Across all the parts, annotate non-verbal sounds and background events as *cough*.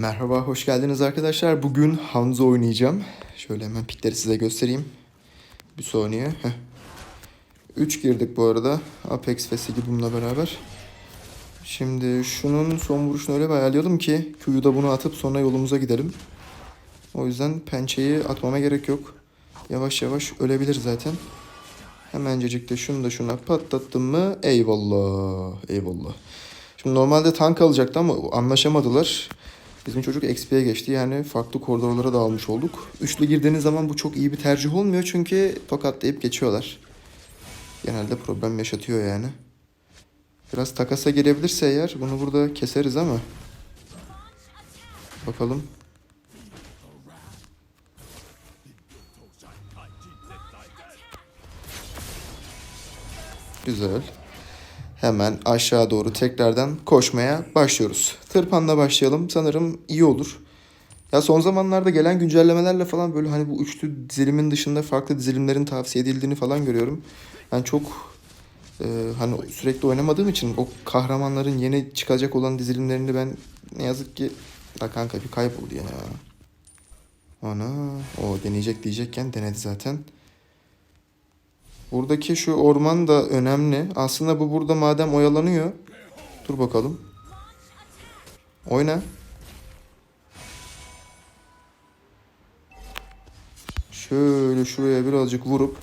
Merhaba, hoş geldiniz arkadaşlar. Bugün Hanzo oynayacağım. Şöyle hemen pikleri size göstereyim. Bir saniye. Heh. 3 girdik bu arada. Apex ve Sigibum'la beraber. Şimdi şunun son vuruşunu öyle bir ayarlayalım ki Q'yu da bunu atıp sonra yolumuza gidelim. O yüzden pençeyi atmama gerek yok. Yavaş yavaş ölebilir zaten. Hemencecik de şunu da şuna patlattım mı eyvallah eyvallah. Şimdi normalde tank alacaktı ama anlaşamadılar. Bizim çocuk XP'ye geçti yani farklı koridorlara dağılmış olduk. Üçlü girdiğiniz zaman bu çok iyi bir tercih olmuyor çünkü tokatlayıp geçiyorlar. Genelde problem yaşatıyor yani. Biraz takasa girebilirse eğer bunu burada keseriz ama. Bakalım. Güzel. Hemen aşağı doğru tekrardan koşmaya başlıyoruz. Tırpanla başlayalım. Sanırım iyi olur. Ya son zamanlarda gelen güncellemelerle falan böyle hani bu üçlü dizilimin dışında farklı dizilimlerin tavsiye edildiğini falan görüyorum. Ben çok e, hani sürekli oynamadığım için o kahramanların yeni çıkacak olan dizilimlerini ben ne yazık ki ya kanka bir kayboldu ya. Ana o deneyecek diyecekken denedi zaten. Buradaki şu orman da önemli. Aslında bu burada madem oyalanıyor. Dur bakalım. Oyna. Şöyle şuraya birazcık vurup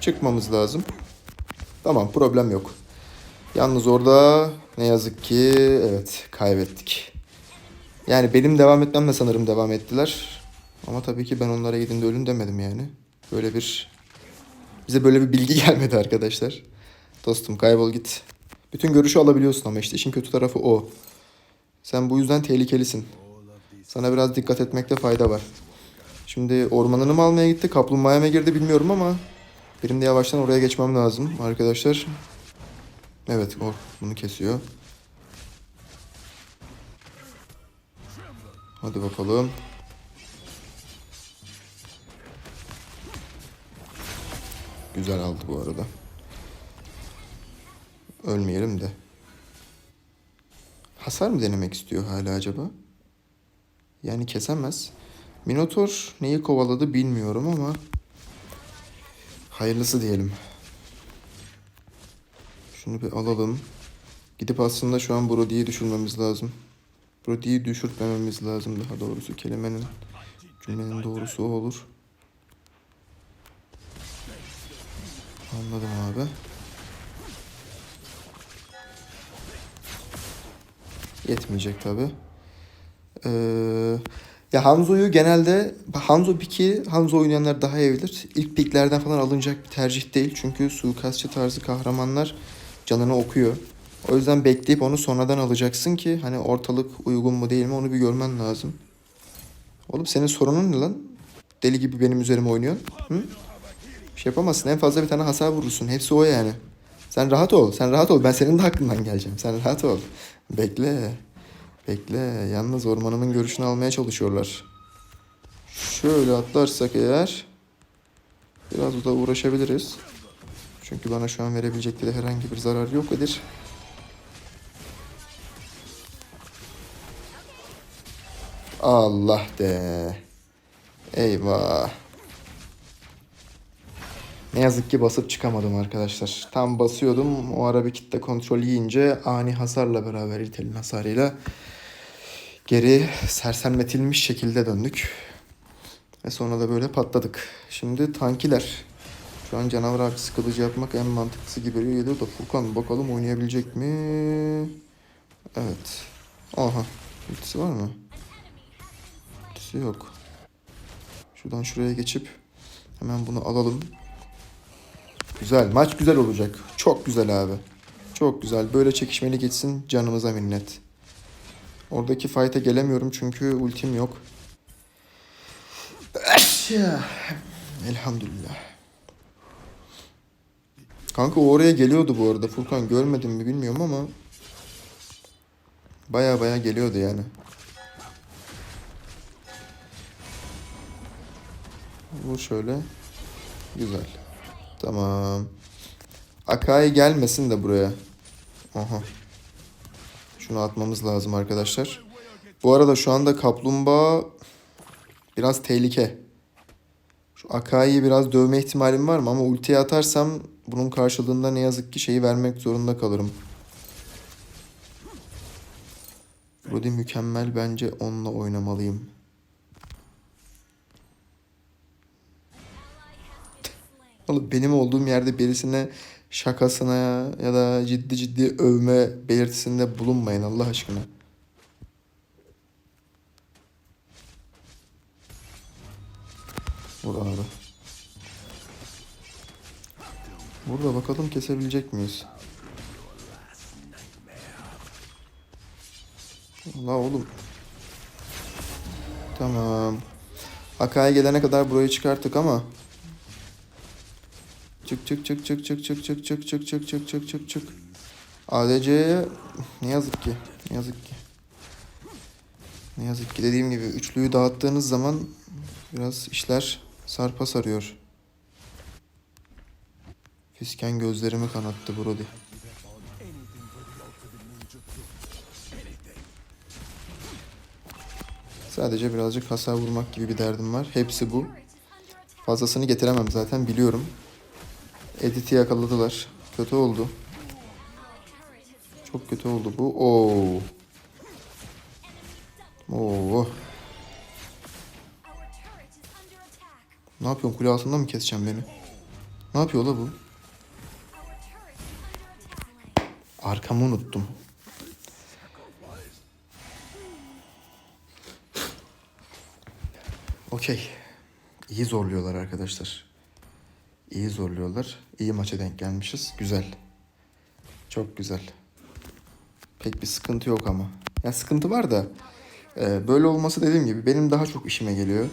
çıkmamız lazım. Tamam problem yok. Yalnız orada ne yazık ki evet kaybettik. Yani benim devam etmemle sanırım devam ettiler. Ama tabii ki ben onlara gidin de ölün demedim yani. Böyle bir... Bize böyle bir bilgi *laughs* gelmedi arkadaşlar. Dostum kaybol git. Bütün görüşü alabiliyorsun ama işte işin kötü tarafı o. Sen bu yüzden tehlikelisin. Sana biraz dikkat etmekte fayda var. Şimdi ormanını mı almaya gitti, kaplumbağaya mı girdi bilmiyorum ama benim de yavaştan oraya geçmem lazım arkadaşlar. Evet, o bunu kesiyor. Hadi bakalım. Güzel aldı bu arada. Ölmeyelim de. Hasar mı denemek istiyor hala acaba? Yani kesemez. Minotaur neyi kovaladı bilmiyorum ama hayırlısı diyelim. Şunu bir alalım. Gidip aslında şu an Brody'yi düşürmemiz lazım. Brody'yi düşürtmememiz lazım daha doğrusu kelimenin cümlenin doğrusu o olur. Anladım abi. Yetmeyecek tabi. Ee, ya Hanzo'yu genelde Hanzo piki Hanzo oynayanlar daha iyi bilir. İlk piklerden falan alınacak bir tercih değil. Çünkü suikastçı tarzı kahramanlar canını okuyor. O yüzden bekleyip onu sonradan alacaksın ki hani ortalık uygun mu değil mi onu bir görmen lazım. Oğlum senin sorunun ne lan? Deli gibi benim üzerime oynuyorsun. Hı? Şey yapamazsın. En fazla bir tane hasar vurursun. Hepsi o yani. Sen rahat ol. Sen rahat ol. Ben senin de hakkından geleceğim. Sen rahat ol. Bekle. Bekle. Yalnız ormanımın görüşünü almaya çalışıyorlar. Şöyle atlarsak eğer biraz da uğraşabiliriz. Çünkü bana şu an verebilecekleri herhangi bir zarar yok edir. Allah de. Eyvah. Ne yazık ki basıp çıkamadım arkadaşlar. Tam basıyordum. O ara bir kitle kontrol yiyince ani hasarla beraber itelin hasarıyla geri sersemletilmiş şekilde döndük. Ve sonra da böyle patladık. Şimdi tankiler. Şu an canavar avcısı kılıcı yapmak en mantıklısı gibi geliyor da Furkan bakalım oynayabilecek mi? Evet. Aha. Ultisi var mı? Ultisi yok. Şuradan şuraya geçip hemen bunu alalım. Güzel. Maç güzel olacak. Çok güzel abi. Çok güzel. Böyle çekişmeli geçsin canımıza minnet. Oradaki fight'e gelemiyorum çünkü ultim yok. *sniffs* Elhamdülillah. Kanka o oraya geliyordu bu arada. Furkan görmedim mi bilmiyorum ama baya baya geliyordu yani. Bu şöyle. Güzel. Tamam. Akai gelmesin de buraya. Aha. Şunu atmamız lazım arkadaşlar. Bu arada şu anda kaplumbağa biraz tehlike. Şu Akai'yi biraz dövme ihtimalim var mı? Ama ultiye atarsam bunun karşılığında ne yazık ki şeyi vermek zorunda kalırım. Brody mükemmel bence onunla oynamalıyım. Oğlum benim olduğum yerde birisine şakasına ya da ciddi ciddi övme belirtisinde bulunmayın Allah aşkına. Vur abi. Burada bakalım kesebilecek miyiz? La oğlum. Tamam. Akaya gelene kadar burayı çıkarttık ama Çık çık çık çık çık çık çık çık çık çık çık çık çık çık. ADC'ye ne yazık ki. Ne yazık ki. Ne yazık ki dediğim gibi üçlüyü dağıttığınız zaman biraz işler sarpa sarıyor. Fisken gözlerimi kanattı Brody. Sadece birazcık hasar vurmak gibi bir derdim var. Hepsi bu. Fazlasını getiremem zaten biliyorum. Edit'i yakaladılar. Kötü oldu. Çok kötü oldu bu. Oo. Oo. Ne yapıyorsun? Kule altında mı keseceğim beni? Ne yapıyor la bu? Arkamı unuttum. Okey. İyi zorluyorlar arkadaşlar. İyi zorluyorlar. İyi maça denk gelmişiz. Güzel. Çok güzel. Pek bir sıkıntı yok ama. Ya sıkıntı var da e, böyle olması dediğim gibi benim daha çok işime geliyor.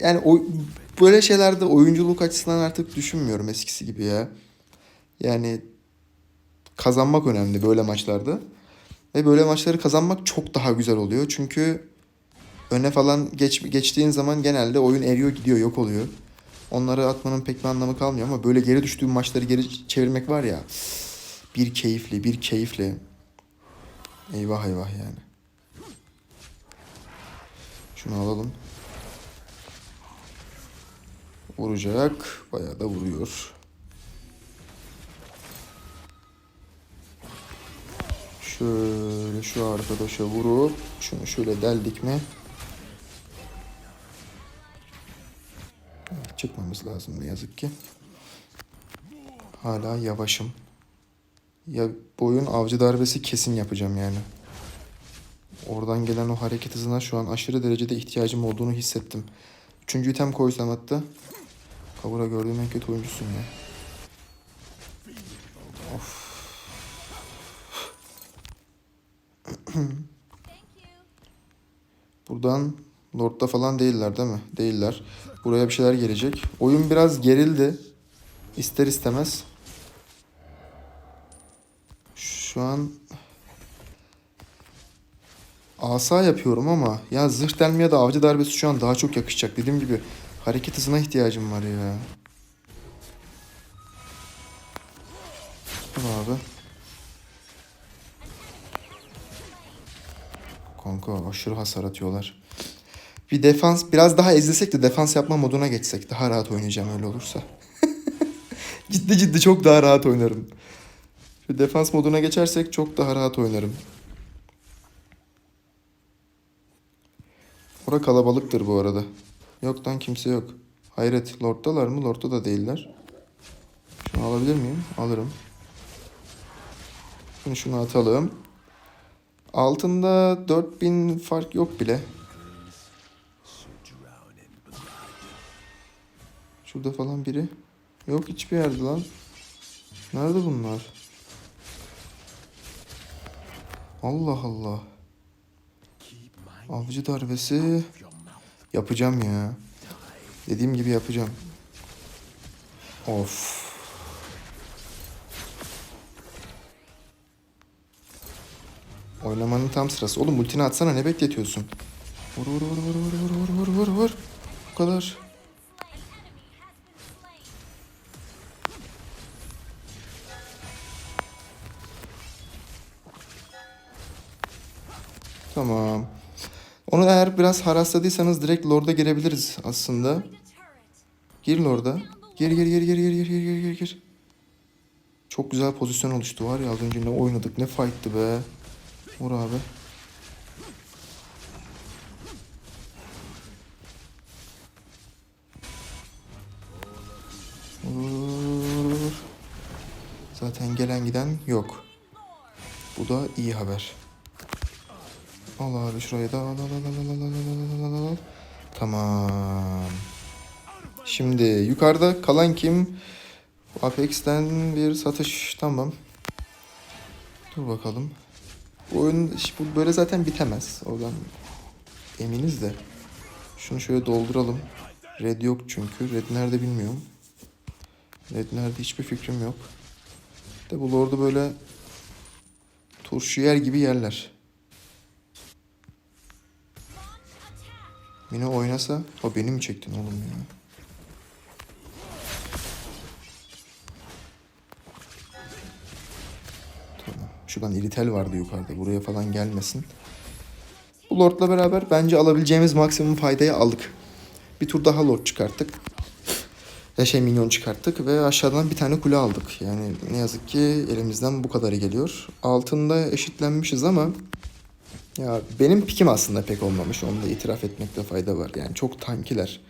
Yani o, böyle şeylerde oyunculuk açısından artık düşünmüyorum eskisi gibi ya. Yani kazanmak önemli böyle maçlarda. Ve böyle maçları kazanmak çok daha güzel oluyor. Çünkü öne falan geç, geçtiğin zaman genelde oyun eriyor gidiyor yok oluyor. Onları atmanın pek bir anlamı kalmıyor ama böyle geri düştüğün maçları geri çevirmek var ya. Bir keyifli, bir keyifli. Eyvah eyvah yani. Şunu alalım. Vuracak. Bayağı da vuruyor. Şöyle şu arkadaşa vurup şunu şöyle deldik mi? Çıkmamız lazım ne yazık ki. Hala yavaşım. Ya boyun avcı darbesi kesin yapacağım yani. Oradan gelen o hareket hızına şu an aşırı derecede ihtiyacım olduğunu hissettim. Üçüncü item koysam hatta. Kavura gördüğüm en kötü oyuncusun ya. Of. *clears throat* Buradan Lord'da falan değiller değil mi? Değiller. Buraya bir şeyler gelecek. Oyun biraz gerildi. İster istemez. Şu an asa yapıyorum ama ya zırh delme ya da avcı darbesi şu an daha çok yakışacak. Dediğim gibi hareket hızına ihtiyacım var ya. Dur abi. Kanka aşırı hasar atıyorlar. Bir defans biraz daha ezilsek de defans yapma moduna geçsek daha rahat oynayacağım öyle olursa. *laughs* ciddi ciddi çok daha rahat oynarım. Şu defans moduna geçersek çok daha rahat oynarım. Ora kalabalıktır bu arada. Yok lan kimse yok. Hayret Lord'dalar mı? Lord'da da değiller. Şunu alabilir miyim? Alırım. Şunu şunu atalım. Altında 4000 fark yok bile. Şurada falan biri. Yok hiçbir yerde lan. Nerede bunlar? Allah Allah. Avcı darbesi yapacağım ya. Dediğim gibi yapacağım. Of. Oynamanın tam sırası. Oğlum ultini atsana ne bekletiyorsun? Vur vur vur vur vur vur vur vur vur. Bu kadar. Tamam. Onu eğer biraz harasladıysanız direkt Lord'a girebiliriz aslında. Gir Lord'a. Gir gir gir gir gir gir gir gir gir gir. Çok güzel pozisyon oluştu var ya az önce ne oynadık ne fight'tı be. Vur abi. Zaten gelen giden yok. Bu da iyi haber. Al abi şurayı da al al al al al al al al al. Tamam. Şimdi yukarıda kalan kim? Apex'ten bir satış tamam. Dur bakalım. Bu oyun bu böyle zaten bitemez. Oradan eminiz de. Şunu şöyle dolduralım. Red yok çünkü. Red nerede bilmiyorum. Red nerede hiçbir fikrim yok. De bu lord'u böyle turşu yer gibi yerler. Mine oynasa o beni mi çektin oğlum ya? Tamam. Şuradan iritel vardı yukarıda. Buraya falan gelmesin. Bu lordla beraber bence alabileceğimiz maksimum faydayı aldık. Bir tur daha lord çıkarttık. Ya şey minyon çıkarttık ve aşağıdan bir tane kule aldık. Yani ne yazık ki elimizden bu kadarı geliyor. Altında eşitlenmişiz ama ya benim pikim aslında pek olmamış. Onu da itiraf etmekte fayda var. Yani çok tankiler.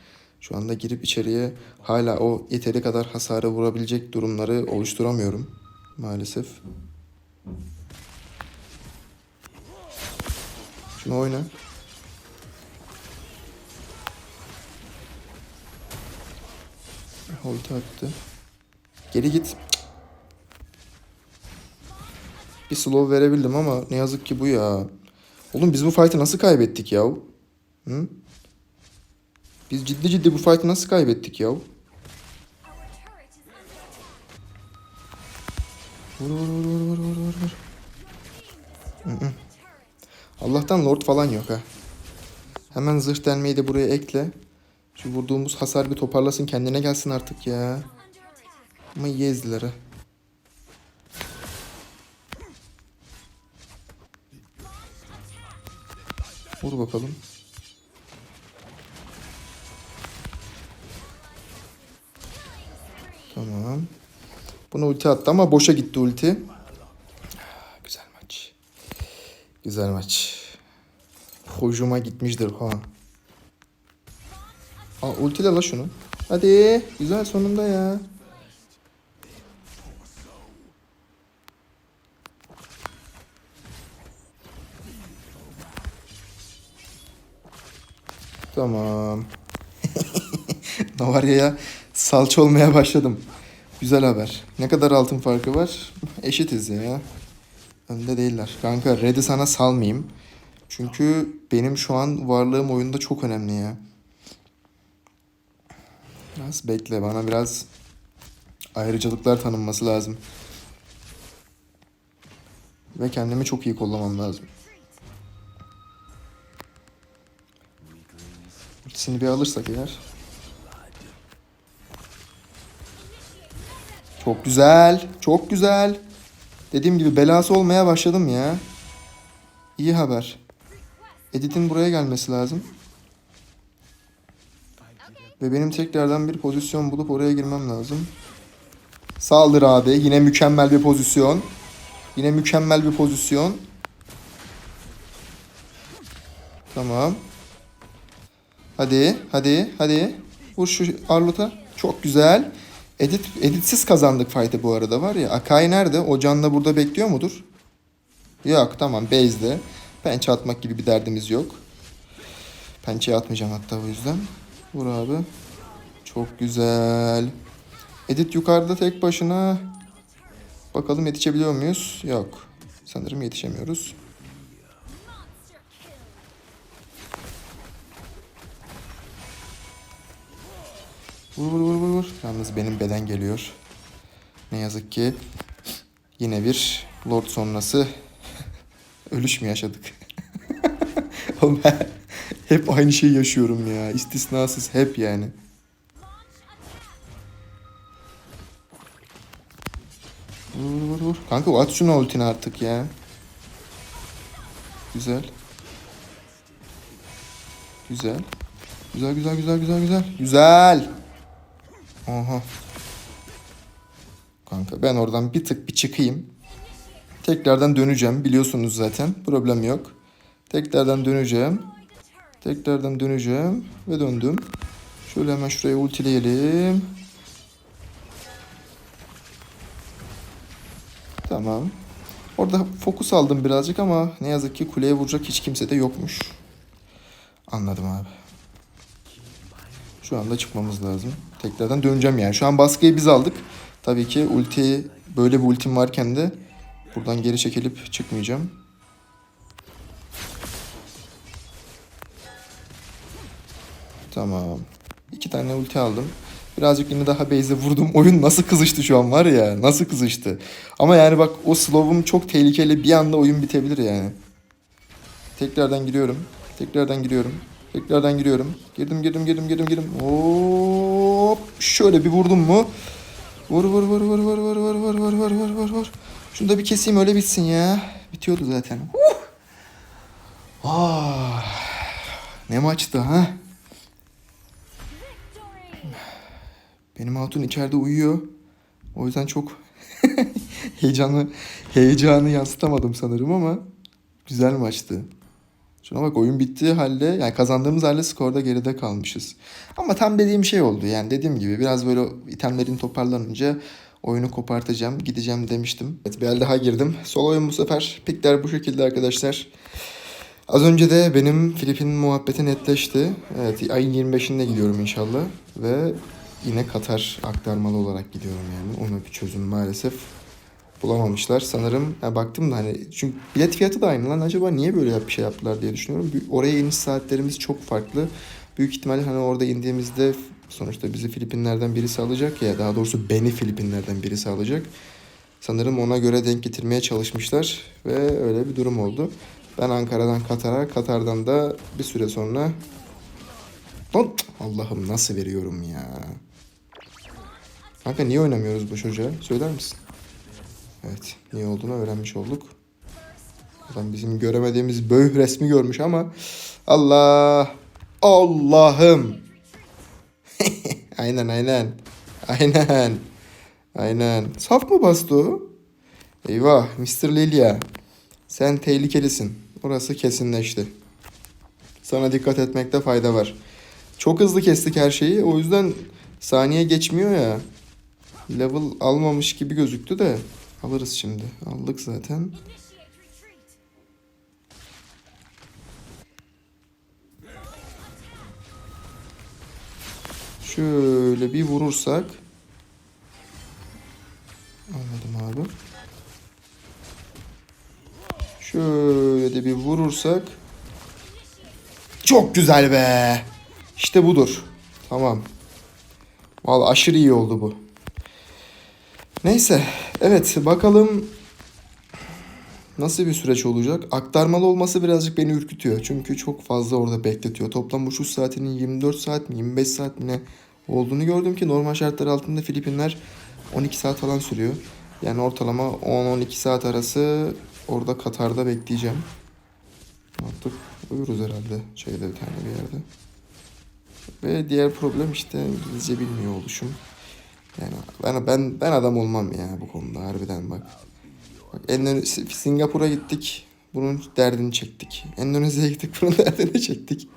Şu anda girip içeriye hala o yeteri kadar hasarı vurabilecek durumları oluşturamıyorum. Maalesef. Şunu oyna. Ulti attı. Geri git. Bir slow verebildim ama ne yazık ki bu ya. Oğlum biz bu fight'ı nasıl kaybettik ya? Hı? Biz ciddi ciddi bu fight'ı nasıl kaybettik ya? Vur vur vur vur vur vur vur. Allah'tan lord falan yok ha. Hemen zırh delmeyi de buraya ekle. Şu vurduğumuz hasar bir toparlasın kendine gelsin artık ya. Ama iyi ezdiler ha. Vur bakalım. Tamam. Buna ulti attı ama boşa gitti ulti. Güzel maç. Güzel maç. Hocuma gitmiştir ha. Aa ultile la şunu. Hadi. Güzel sonunda ya. Tamam. *laughs* Navarya'ya salça olmaya başladım. Güzel haber. Ne kadar altın farkı var? Eşitiz ya. Önde değiller. Kanka Red'i sana salmayayım. Çünkü benim şu an varlığım oyunda çok önemli ya. Biraz bekle bana biraz ayrıcalıklar tanınması lazım. Ve kendimi çok iyi kollamam lazım. İkisini bir alırsak eğer. Çok güzel. Çok güzel. Dediğim gibi belası olmaya başladım ya. İyi haber. Edit'in buraya gelmesi lazım. Ve benim tekrardan bir pozisyon bulup oraya girmem lazım. Saldır abi. Yine mükemmel bir pozisyon. Yine mükemmel bir pozisyon. Tamam. Hadi, hadi, hadi. Vur şu Arlot'a. Çok güzel. Edit, editsiz kazandık fight'ı bu arada var ya. Akai nerede? O canla burada bekliyor mudur? Yok tamam base'de. Pençe atmak gibi bir derdimiz yok. Pençeye atmayacağım hatta o yüzden. Vur abi. Çok güzel. Edit yukarıda tek başına. Bakalım yetişebiliyor muyuz? Yok. Sanırım yetişemiyoruz. Vur vur vur vur. Yalnız benim beden geliyor. Ne yazık ki yine bir Lord sonrası *laughs* ölüş mü yaşadık? *laughs* Oğlum ben hep aynı şeyi yaşıyorum ya. İstisnasız hep yani. Vur vur vur. Kanka at şunu ultini artık ya. Güzel. Güzel. Güzel güzel güzel güzel güzel. Güzel. Aha. Kanka ben oradan bir tık bir çıkayım. Tekrardan döneceğim. Biliyorsunuz zaten. Problem yok. Tekrardan döneceğim. Tekrardan döneceğim. Ve döndüm. Şöyle hemen şuraya ultileyelim. Tamam. Orada fokus aldım birazcık ama ne yazık ki kuleye vuracak hiç kimse de yokmuş. Anladım abi. Şu anda çıkmamız lazım. Tekrardan döneceğim yani. Şu an baskıyı biz aldık. Tabii ki ulti böyle bir ultim varken de buradan geri çekilip çıkmayacağım. Tamam. İki tane ulti aldım. Birazcık yine daha base'e vurdum. *laughs* Oyun nasıl kızıştı şu an var ya. Nasıl kızıştı. Ama yani bak o slow'um çok tehlikeli. Bir anda oyun bitebilir yani. Tekrardan giriyorum. Tekrardan giriyorum. Tekrardan giriyorum. Girdim girdim girdim girdim girdim. Hop. Şöyle bir vurdum mu? Vur vur vur vur vur vur vur vur vur vur vur vur vur. Şunu da bir keseyim öyle bitsin ya. Bitiyordu zaten. Uh. Ah. Ne maçtı ha? Benim hatun içeride uyuyor. O yüzden çok heyecanlı heyecanı yansıtamadım sanırım ama güzel maçtı. Şuna bak oyun bittiği halde yani kazandığımız halde skorda geride kalmışız. Ama tam dediğim şey oldu yani dediğim gibi biraz böyle itemlerin toparlanınca oyunu kopartacağım gideceğim demiştim. Evet bir el daha girdim. Sol oyun bu sefer. Pikler bu şekilde arkadaşlar. Az önce de benim Filipin muhabbeti netleşti. Evet ayın 25'inde gidiyorum inşallah. Ve yine Katar aktarmalı olarak gidiyorum yani. Ona bir çözüm maalesef bulamamışlar. Sanırım ha, baktım da hani çünkü bilet fiyatı da aynı lan acaba niye böyle bir şey yaptılar diye düşünüyorum. Oraya iniş saatlerimiz çok farklı. Büyük ihtimalle hani orada indiğimizde sonuçta bizi Filipinlerden birisi alacak ya daha doğrusu beni Filipinlerden birisi alacak. Sanırım ona göre denk getirmeye çalışmışlar ve öyle bir durum oldu. Ben Ankara'dan Katar'a, Katar'dan da bir süre sonra Allah'ım nasıl veriyorum ya. Kanka niye oynamıyoruz bu çocuğa? Söyler misin? Evet. Niye olduğunu öğrenmiş olduk. Adam bizim göremediğimiz böğ resmi görmüş ama Allah Allah'ım. *laughs* aynen aynen. Aynen. Aynen. Saf mı bastı o? Eyvah Mr. Lilia. Sen tehlikelisin. Orası kesinleşti. Sana dikkat etmekte fayda var. Çok hızlı kestik her şeyi. O yüzden saniye geçmiyor ya. Level almamış gibi gözüktü de. Alırız şimdi. Aldık zaten. Şöyle bir vurursak. Anladım abi. Şöyle de bir vurursak. Çok güzel be. İşte budur. Tamam. Vallahi aşırı iyi oldu bu. Neyse. Evet bakalım nasıl bir süreç olacak. Aktarmalı olması birazcık beni ürkütüyor. Çünkü çok fazla orada bekletiyor. Toplam uçuş saatinin 24 saat mi 25 saat mi ne olduğunu gördüm ki normal şartlar altında Filipinler 12 saat falan sürüyor. Yani ortalama 10-12 saat arası orada Katar'da bekleyeceğim. Artık uyuruz herhalde şeyde bir tane bir yerde. Ve diğer problem işte İngilizce bilmiyor oluşum. Yani ben ben ben adam olmam ya bu konuda harbiden bak. Bak Endone- Singapur'a gittik. Bunun derdini çektik. Endonezya'ya gittik. Bunun derdini çektik.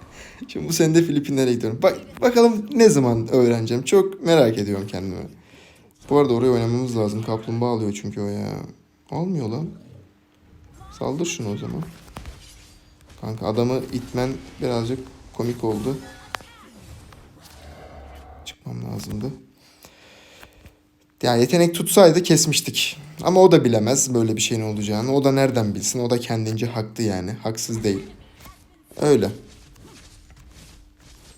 Şimdi bu sene de Filipinlere gidiyorum. Bak bakalım ne zaman öğreneceğim. Çok merak ediyorum kendimi. Bu arada oraya oynamamız lazım. Kaplumbağa alıyor çünkü o ya. Almıyor lan. Saldır şunu o zaman. Kanka adamı itmen birazcık komik oldu. Çıkmam lazımdı. Yani yetenek tutsaydı kesmiştik. Ama o da bilemez böyle bir şeyin olacağını. O da nereden bilsin? O da kendince haklı yani. Haksız değil. Öyle.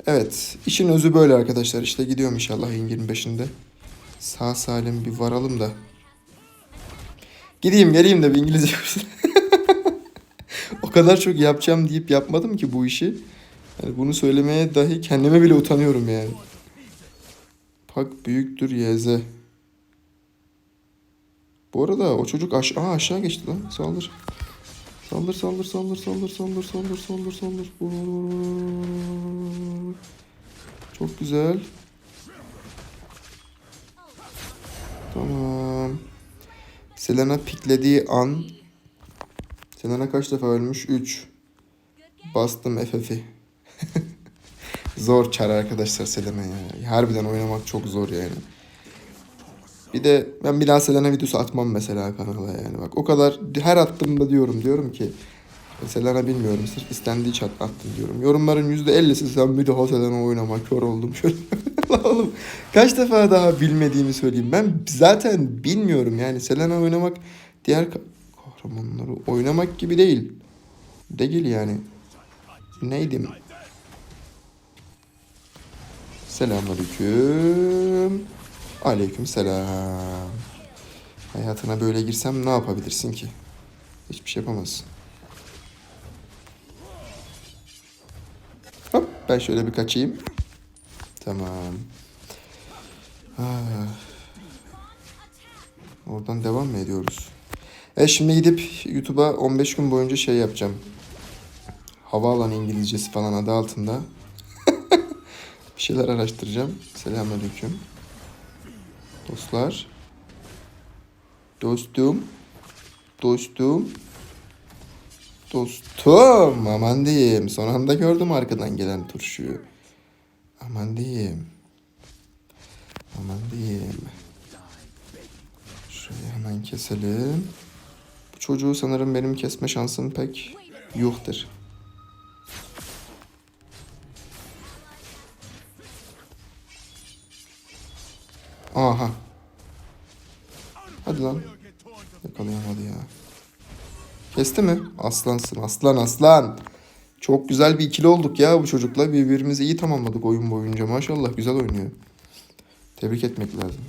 Evet. işin özü böyle arkadaşlar. İşte gidiyorum inşallah ayın 25'inde. Sağ salim bir varalım da. Gideyim geleyim de bir İngilizce kursu. *laughs* o kadar çok yapacağım deyip yapmadım ki bu işi. Yani bunu söylemeye dahi kendime bile utanıyorum yani. Pak büyüktür YZ. Bu arada o çocuk aş Aa, aşağı geçti lan. Saldır. Saldır saldır saldır saldır saldır saldır saldır saldır. Vur. Çok güzel. Tamam. Selena piklediği an Selena kaç defa ölmüş? 3. Bastım FF'i. *laughs* zor çar arkadaşlar Selena ya. Harbiden oynamak çok zor yani. Bir de ben daha Selena videosu atmam mesela kanala yani. Bak o kadar her attığımda diyorum diyorum ki Selena bilmiyorum sırf istendiği için attım diyorum. Yorumların %50'si sen bir daha Selena oynama kör oldum şöyle. *laughs* Oğlum kaç defa daha bilmediğimi söyleyeyim. Ben zaten bilmiyorum yani Selena oynamak diğer ka- kahramanları oynamak gibi değil. Değil yani. Neydim? Selamünaleyküm. Aleyküm selam. Hayatına böyle girsem ne yapabilirsin ki? Hiçbir şey yapamazsın. Hop ben şöyle bir kaçayım. Tamam. Ah. Oradan devam mı ediyoruz? E şimdi gidip YouTube'a 15 gün boyunca şey yapacağım. Havaalanı İngilizcesi falan adı altında. *laughs* bir şeyler araştıracağım. Selamünaleyküm. Dostlar. Dostum. Dostum. Dostum. Aman diyeyim. Son anda gördüm arkadan gelen turşuyu. Aman diyeyim. Aman diyeyim. Şurayı hemen keselim. Bu çocuğu sanırım benim kesme şansım pek yoktur. Aha. Hadi lan. Yakalayamadı ya. Kesti mi? Aslansın aslan aslan. Çok güzel bir ikili olduk ya bu çocukla. Birbirimizi iyi tamamladık oyun boyunca. Maşallah güzel oynuyor. Tebrik etmek lazım.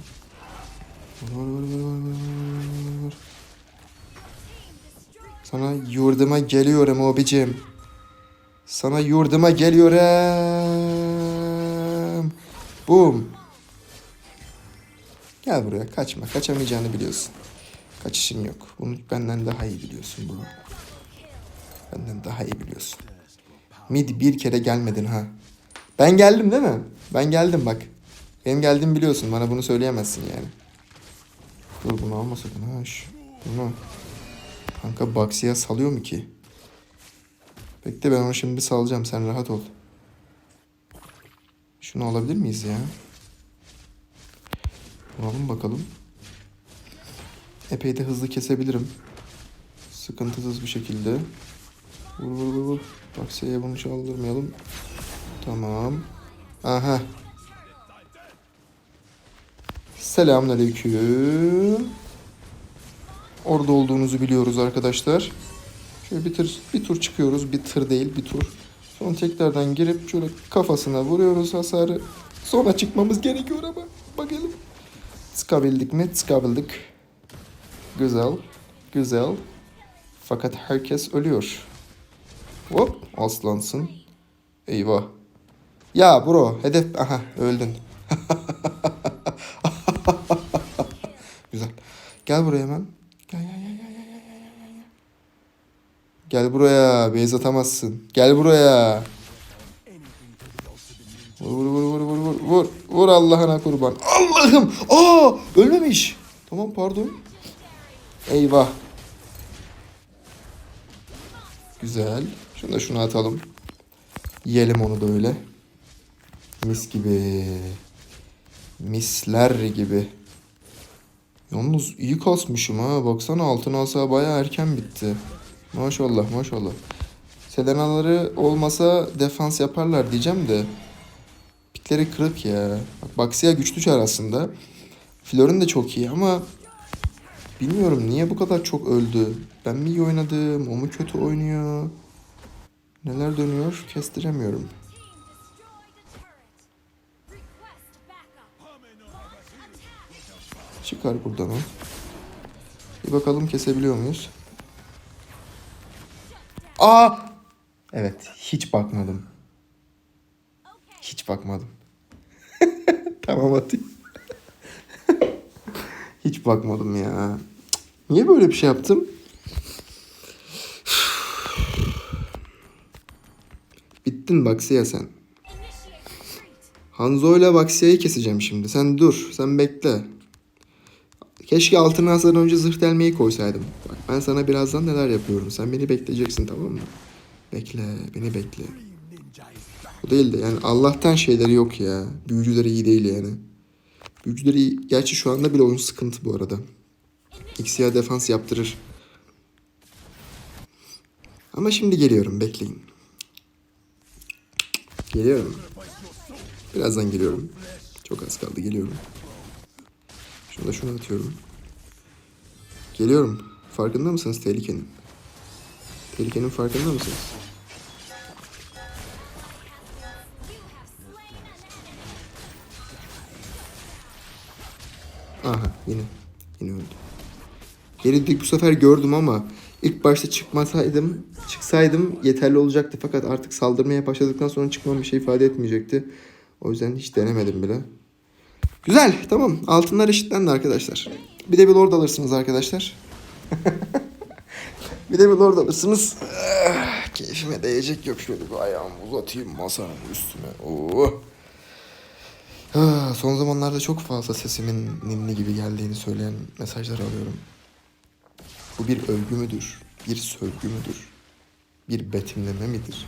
Vur, vur, vur, vur, vur. Sana yurduma geliyorum abicim. Sana yurduma geliyorum. Boom. Gel buraya kaçma. Kaçamayacağını biliyorsun. Kaçışın yok. Bunu benden daha iyi biliyorsun bunu. Benden daha iyi biliyorsun. Mid bir kere gelmedin ha. Ben geldim değil mi? Ben geldim bak. Benim geldiğimi biliyorsun. Bana bunu söyleyemezsin yani. Dur bunu alma sakın ha. Şş, Bunu. Kanka Baksi'ye salıyor mu ki? Bekle ben onu şimdi salacağım. Sen rahat ol. Şunu alabilir miyiz ya? Alalım bakalım. Epey de hızlı kesebilirim. Sıkıntısız bir şekilde. Vur vur vur vur. Bunu çaldırmayalım. Tamam. Aha. Selamünaleyküm. Orada olduğunuzu biliyoruz arkadaşlar. Şöyle bir tur, bir tur çıkıyoruz. Bir tır değil bir tur. Sonra tekrardan girip şöyle kafasına vuruyoruz hasarı. Sonra çıkmamız gerekiyor ama. Bakalım. Çıkabildik mi? Çıkabildik. Güzel. Güzel. Fakat herkes ölüyor. Hop aslansın. Eyvah. Ya bro hedef... Aha öldün. *laughs* Güzel. Gel buraya hemen. Gel gel gel gel gel gel gel gel, buraya. Beyz atamazsın. Gel buraya. Vur vur vur vur vur vur vur. Vur Allah'ına kurban. Allah'ım. Aa ölmemiş. Tamam pardon. Eyvah. Güzel. Şunu da şunu atalım. Yiyelim onu da öyle. Mis gibi. Misler gibi. Yalnız iyi kasmışım ha. Baksana altın asa bayağı erken bitti. Maşallah maşallah. Selenaları olmasa defans yaparlar diyeceğim de. Pikleri kırık ya. Bak Baxia güçlü çar aslında. Flor'un da çok iyi ama bilmiyorum niye bu kadar çok öldü. Ben mi iyi oynadım? O mu kötü oynuyor? Neler dönüyor? Kestiremiyorum. Çıkar buradan o. Bir bakalım kesebiliyor muyuz? Aa! Evet, hiç bakmadım. Hiç bakmadım. *laughs* tamam atayım. *laughs* hiç bakmadım ya. Niye böyle bir şey yaptım? Bittin Baksiya sen. Hanzo ile Baxia'yı keseceğim şimdi. Sen dur. Sen bekle. Keşke altın hasardan önce zırh delmeyi koysaydım. Bak ben sana birazdan neler yapıyorum. Sen beni bekleyeceksin tamam mı? Bekle. Beni bekle. Bu değil de yani Allah'tan şeyleri yok ya. Büyücüleri iyi değil yani. Büyücüleri iyi. Gerçi şu anda bile oyun sıkıntı bu arada. Xia defans yaptırır. Ama şimdi geliyorum bekleyin. Geliyorum. Birazdan geliyorum. Çok az kaldı geliyorum. Şunu da şunu atıyorum. Geliyorum. Farkında mısınız tehlikenin? Tehlikenin farkında mısınız? Aha yine. Yine öldü. Geridik bu sefer gördüm ama ilk başta çıkmasaydım, çıksaydım yeterli olacaktı. Fakat artık saldırmaya başladıktan sonra çıkmam bir şey ifade etmeyecekti. O yüzden hiç denemedim bile. Güzel tamam altınlar eşitlendi arkadaşlar. Bir de bir lord alırsınız arkadaşlar. *laughs* bir de bir lord alırsınız. Ah, keyfime değecek yok şöyle bir ayağımı uzatayım masanın üstüne. Oo. Ah, Son zamanlarda çok fazla sesimin ninni gibi geldiğini söyleyen mesajlar alıyorum. Bu bir övgü müdür? Bir sövgü müdür? Bir betimleme midir?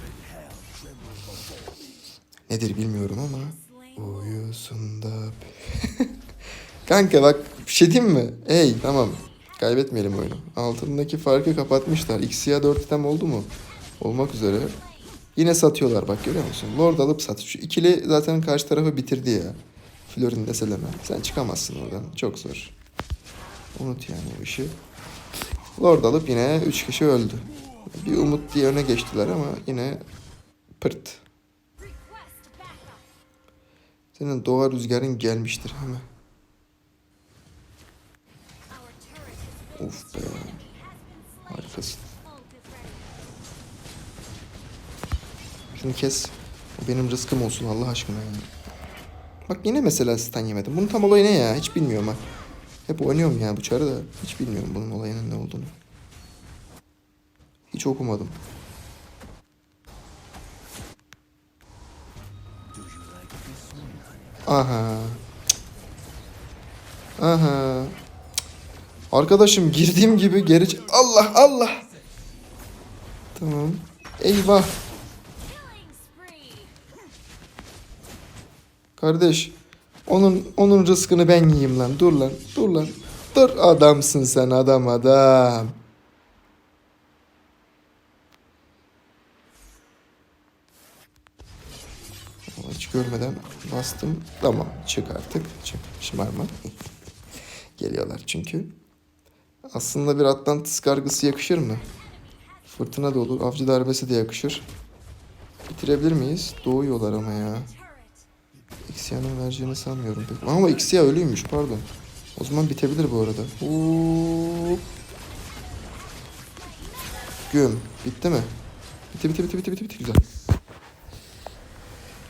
Nedir bilmiyorum ama uyusun da... *laughs* Kanka bak bir şey diyeyim mi? Hey tamam kaybetmeyelim oyunu. Altındaki farkı kapatmışlar. X'ya 4 item oldu mu? Olmak üzere. Yine satıyorlar bak görüyor musun? Lord alıp sat. Şu ikili zaten karşı tarafı bitirdi ya. Florin deseleme. Sen çıkamazsın oradan. Çok zor. Unut yani o işi. Lord alıp yine 3 kişi öldü. Bir umut diye öne geçtiler ama yine pırt. Senin doğa rüzgarın gelmiştir hemen. Of be. Harikasın. Şunu kes. Benim rızkım olsun Allah aşkına ya. Bak yine mesela stun yemedim. Bunun tam olayı ne ya? Hiç bilmiyorum ha. Hep oynuyorum ya bu çarı da. Hiç bilmiyorum bunun olayının ne olduğunu. Hiç okumadım. Aha. Aha. Arkadaşım girdiğim gibi geri... Allah Allah. Tamam. Eyvah. Kardeş. Onun onun rızkını ben yiyeyim lan. Dur lan. Dur lan. Dur adamsın sen adam adam. Hiç görmeden bastım. Tamam çık artık. Çık. Şımarma. Geliyorlar çünkü. Aslında bir Atlantis kargısı yakışır mı? Fırtına da olur. Avcı darbesi de yakışır. Bitirebilir miyiz? Doğuyorlar ama ya. Xia'nın vereceğini sanmıyorum pek. Ama Xia ölüymüş pardon. O zaman bitebilir bu arada. Hop. Güm. Bitti mi? Bitti bitti bitti bitti bitti, bitti. güzel.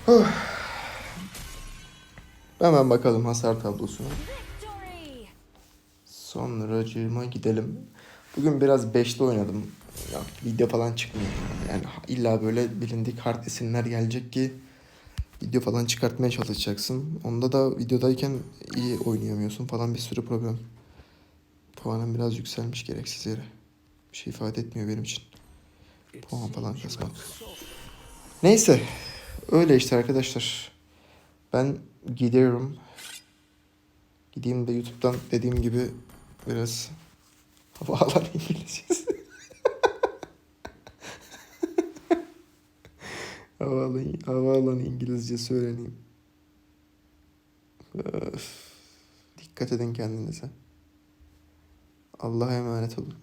Huh. Hemen bakalım hasar tablosuna. Sonracığıma gidelim. Bugün biraz beşli oynadım. Ya, video falan çıkmıyor. Yani illa böyle bilindik hard isimler gelecek ki video falan çıkartmaya çalışacaksın. Onda da videodayken iyi oynayamıyorsun falan bir sürü problem. Puanım biraz yükselmiş gereksiz yere. Bir şey ifade etmiyor benim için. Puan falan kasmak. Neyse. Öyle işte arkadaşlar. Ben gidiyorum. Gideyim de YouTube'dan dediğim gibi biraz *laughs* havaalanı İngilizcesi. Havaalanı, havaalanı İngilizcesi öğreneyim. Öf. Dikkat edin kendinize. Allah'a emanet olun.